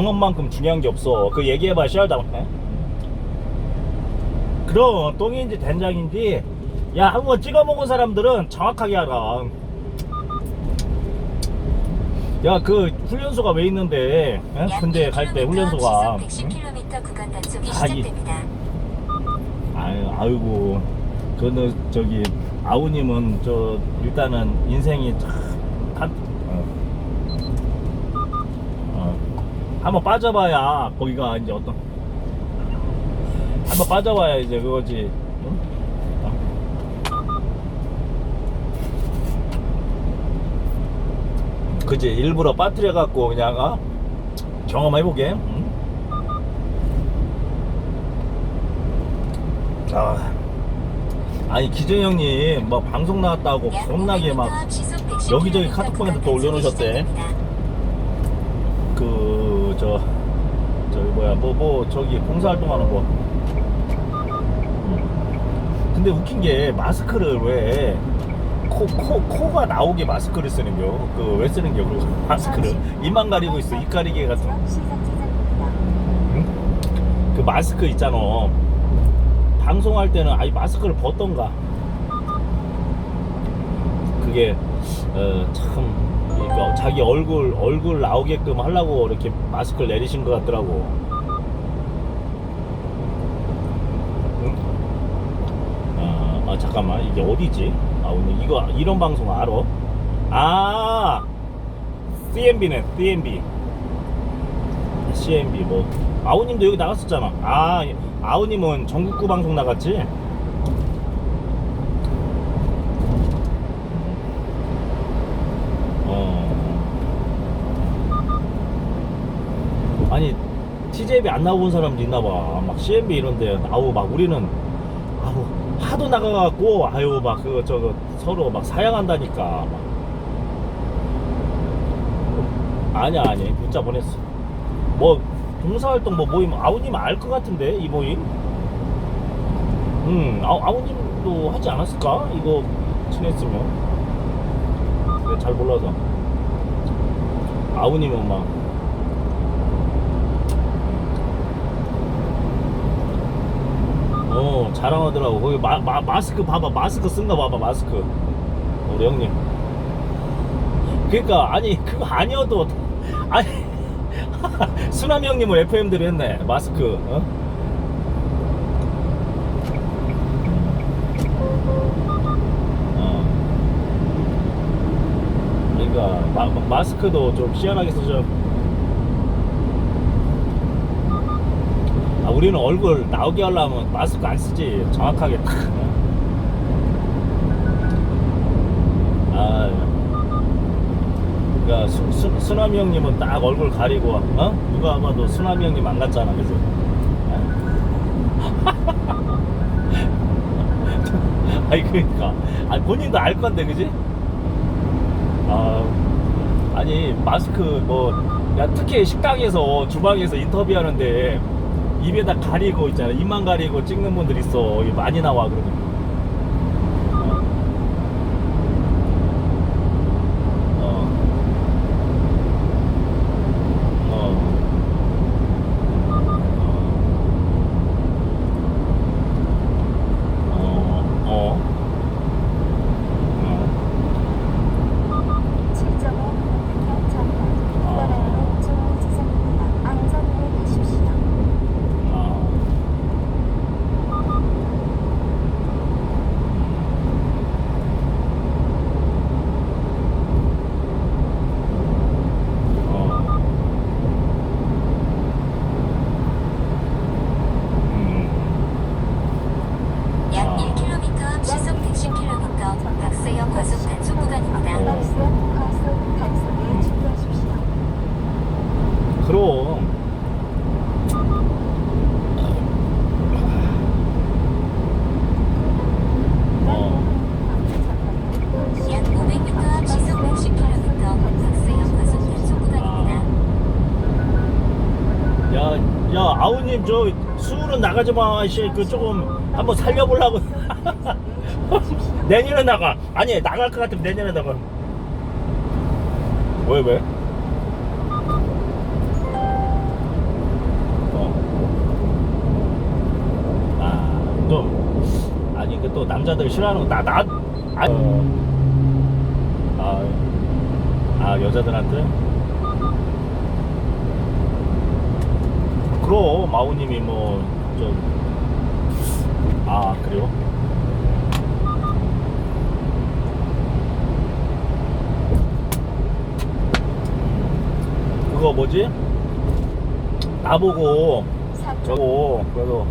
경험만큼 중요한 게 없어. 그 얘기해봐, 시알다. 그럼 똥인지 된장인지 야 한번 찍어 먹은 사람들은 정확하게 알아. 야 그 훈련소가 왜 있는데? 에? 군대 갈 때 훈련소가. 응? 110km 구간 단속이 아, 이-. 아유, 아이고, 그는 저기 아우님은 저 일단은 인생이 참 단, 어. 어. 한번 빠져봐야 거기가 이제 어떤 한번 빠져봐야 이제 그거지. 응? 어. 그지 일부러 빠뜨려 갖고 그냥 어? 경험해보게. 응? 아, 아니 기정 형님 뭐 방송 나왔다고 약 겁나게 500m 막앞 시속 110km 여기저기 카톡방에도 또 올려놓으셨대. 단속이 시작됩니다. 그 저 저기 뭐야 뭐뭐 저기 봉사활동하는 거. 음. 근데 웃긴 게 마스크를 왜 코, 코, 코가 나오게 마스크를 쓰는 겨? 그 왜 쓰는 겨? 그래서 마스크를 입만 가리고 있어 입 가리개 같은. 응? 그 마스크 있잖아. 방송할 때는 아예 마스크를 벗던가. 그게 어, 참 이거 자기 얼굴 얼굴 나오게끔 하려고 이렇게 마스크를 내리신 것 같더라고. 응? 아, 아, 잠깐만 이게 어디지? 아 오늘 이거 이런 방송 알아? 아 CMB네 CMB. CMB 뭐 아우님도 여기 나갔었잖아. 아 아우님은 전국구 방송 나갔지? 어. 아니 TJB 안 나온 사람도 있나 봐. 막 CMB 이런데 나오고 막 우리는 아우 하도 나가갖고 아유 막 그거 저거 서로 막 사양한다니까. 막. 아니야 아니 문자 보냈어. 뭐 봉사활동 뭐 모임 아우님 알 것 같은데 이 모임 음 아우, 아우님도 하지 않았을까 이거 친했으면 근데 잘 몰라서 아우님은 막 어, 자랑하더라고. 거기 마, 마, 마스크 봐봐. 마스크 쓴거 봐봐. 마스크. 우리 형님. 그니까, 아니, 그거 아니어도, 아니, 수남이 형님은 FM들이 했네. 마스크. 어? 어. 그러니까 마스크도 좀 시원하게 쓰죠. 우리는 얼굴 나오게 하려면 마스크 안 쓰지. 정확하게 탁. 아, 그러니까 수, 수, 수남이 형님은 딱 얼굴 가리고, 어? 누가 봐도 수남이 형님 안 같잖아, 그죠? 아니 그러니까, 아 본인도 알 건데, 그지? 아, 아니 마스크 뭐, 야 특히 식당에서 주방에서 인터뷰하는데 입에다 가리고 있잖아, 입만 가리고 찍는 분들 있어, 많이 나와 그러니까. 어. 어. 어. 어. 어. 7.5km 전방 구간으로 주문 지점입니다. 안전운행 하십시오. 어. 어. 음. 약 아. 1km 앞 시속 110km 박세영 과속 단속 구간입니다. 그럼 아우님 저 수울은 나가지 마. 씨, 그 조금 한번 살려보려고. 내년에 나가. 아니 나갈 것 같으면 내년에 나가. 왜 왜? 어. 아, 또 남자들 싫어하는 거 나 나. 아, 어. 아, 아 여자들한테. 그럼 마우님이 뭐 뭐좀 아 그래요? 그거 뭐지? 나보고 저거 그래도